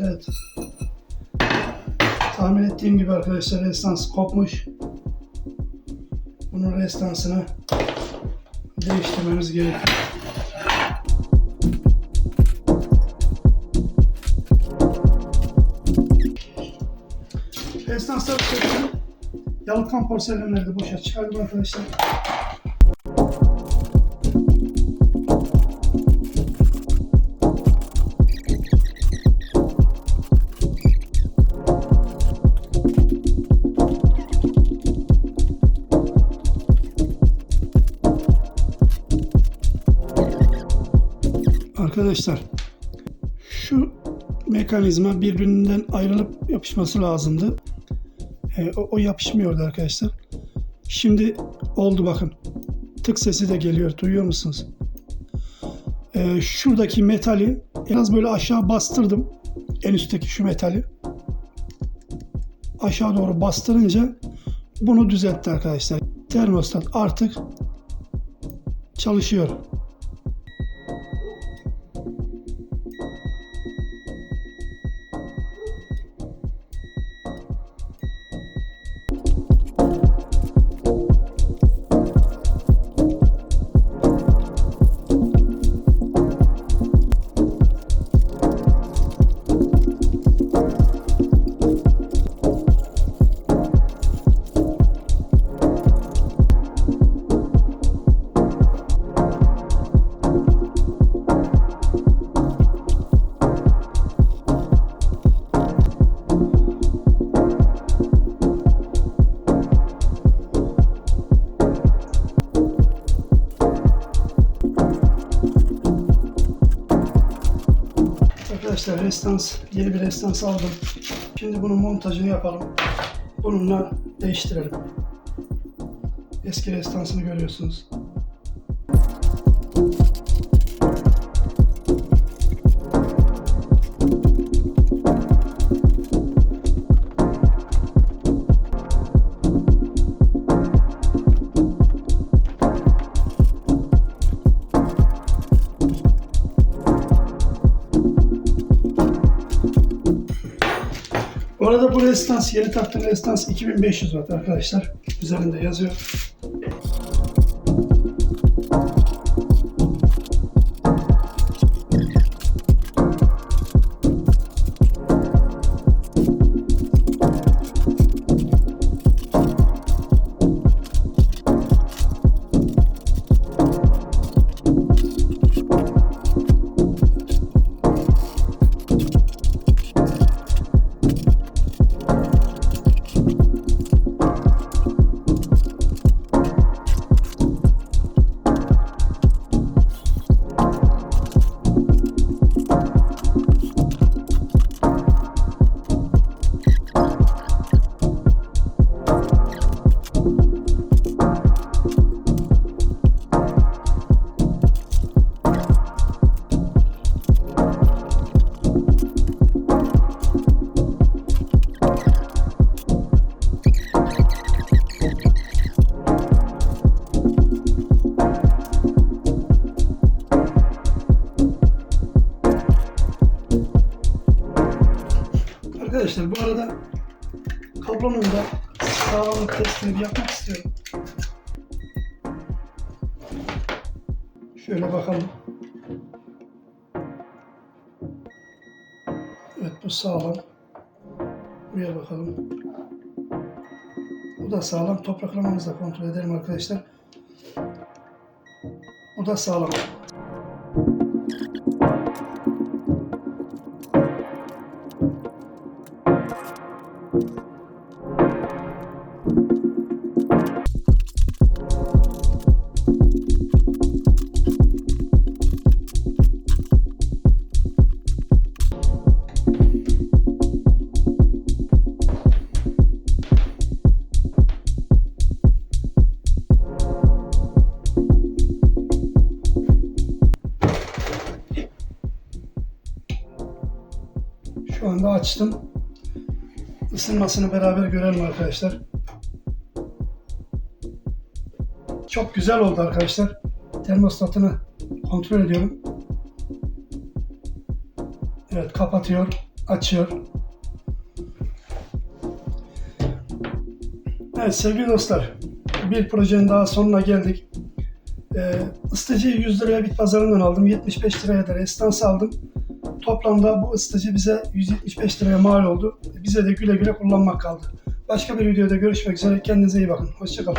Evet. Tahmin ettiğim gibi arkadaşlar restans kopmuş. Bunun restansını değiştirmemiz gerekiyor. Restanslar çektim. Yalkan porselenleri de boşa çıkardım arkadaşlar. Arkadaşlar şu mekanizma birbirinden ayrılıp yapışması lazımdı. E, o, o yapışmıyordu arkadaşlar. Şimdi oldu bakın. Tık sesi de geliyor. Duyuyor musunuz? E, şuradaki metali biraz böyle aşağı bastırdım. En üstteki şu metali. Aşağı doğru bastırınca bunu düzeltti arkadaşlar. Termostat artık çalışıyor. Arkadaşlar restans, yeni bir restans aldım. Şimdi bunun montajını yapalım. Bununla değiştirelim. Eski restansını görüyorsunuz. Bu arada bu restans, yeni taktığım restans 2500 watt arkadaşlar. Üzerinde yazıyor. Arkadaşlar bu arada kablonun da sağlamlık testini yapmak istiyorum. Şöyle bakalım. Evet bu sağlam. Buraya bakalım. Bu da sağlam. Topraklamamızı da kontrol edelim arkadaşlar. Bu da sağlam. Şu anda açtım. Isınmasını beraber görelim arkadaşlar. Çok güzel oldu arkadaşlar. Termostatını kontrol ediyorum. Evet kapatıyor, açıyor. Evet sevgili dostlar, bir projenin daha sonuna geldik. Ee, ısıtıcıyı 100 liraya bit pazarından aldım, 75 liraya da restans aldım. Toplamda bu ısıtıcı bize 175 liraya mal oldu. Bize de güle güle kullanmak kaldı. Başka bir videoda görüşmek üzere, kendinize iyi bakın. Hoşçakalın.